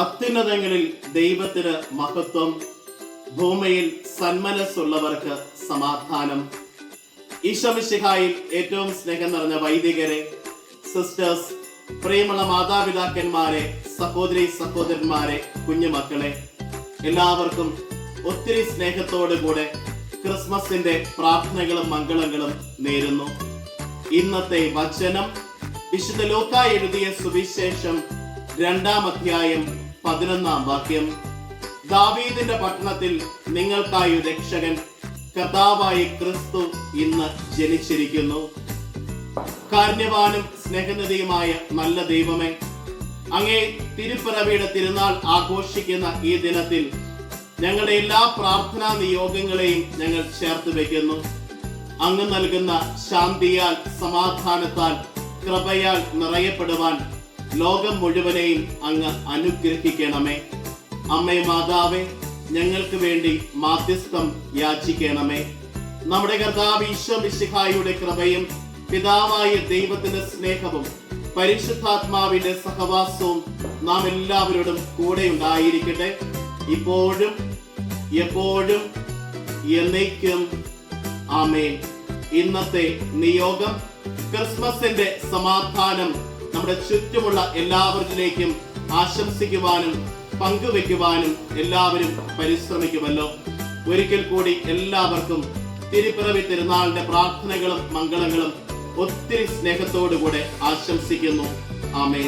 അത്യുന്നതങ്ങളിൽ ദൈവത്തിന് മഹത്വം ഭൂമിയിൽ സന്മനസ്സുള്ളവർക്ക് സമാധാനം. ഈശോമിശിഹായിൽ ഏറ്റവും സ്നേഹം നിറഞ്ഞ വൈദികരെ സിസ്റ്റേഴ്സ് പ്രിയമുള്ള മാതാപിതാക്കന്മാരെ സഹോദരി സഹോദരന്മാരെ കുഞ്ഞുമക്കളെ എല്ലാവർക്കും ഒത്തിരി സ്നേഹത്തോടു കൂടെ ക്രിസ്മസിന്റെ പ്രാർത്ഥനകളും മംഗളങ്ങളും നേരുന്നു. ഇന്നത്തെ വചനം വിശുദ്ധ ലോക്ക എഴുതിയ സുവിശേഷം രണ്ടാം അധ്യായം പതിനൊന്നാം വാക്യം. ദാവീദിന്റെ പട്ടണത്തിൽ നിങ്ങൾക്കായി രക്ഷകൻ കഥാവായി ക്രിസ്തു ഇന്ന് ജനിച്ചിരിക്കുന്നു. കാരുണ്യവാനും സ്നേഹനിധിയുമായ നല്ല ദൈവമേ അങ്ങേ തിരുപ്പിറവിയുടെ തിരുനാൾ ആഘോഷിക്കുന്ന ഈ ദിനത്തിൽ ഞങ്ങളുടെ എല്ലാ പ്രാർത്ഥനാ നിയോഗങ്ങളെയും ഞങ്ങൾ ചേർത്ത് വയ്ക്കുന്നു അങ്ങ് നൽകുന്ന ശാന്തിയാൽ സമാധാനത്താൽ കൃപയാൽ നിറയപ്പെടുവാൻ ലോകം മുഴുവനെയും അങ്ങ് അനുഗ്രഹിക്കണമേ. അമ്മേ മാതാവേ ഞങ്ങൾക്ക് വേണ്ടി മാധ്യസ്ഥം യാചിക്കണമേ. നമ്മുടെ കർത്താവ് ഈശോ കൃപയും പിതാവായ ദൈവത്തിന്റെ സ്നേഹവും പരിശുദ്ധാത്മാവിന്റെ സഹവാസവും നാം എല്ലാവരോടും കൂടെ ഉണ്ടായിരിക്കട്ടെ. ഇപ്പോഴും എപ്പോഴും എന്നേക്കും. ആമേ ഇന്നത്തെ നിയോഗം ക്രിസ്മസിന്റെ സമാധാനം നമ്മുടെ ചുറ്റുമുള്ള എല്ലാവരിലേക്കും ആശംസിക്കുവാനും പങ്കുവെക്കുവാനും എല്ലാവരും പരിശ്രമിക്കുമല്ലോ. ഒരിക്കൽ കൂടി എല്ലാവർക്കും തിരുപ്പിറവി തിരുനാളിന്റെ പ്രാർത്ഥനകളും മംഗളങ്ങളും ഒത്തിരി സ്നേഹത്തോടുകൂടെ ആശംസിക്കുന്നു. ആമേ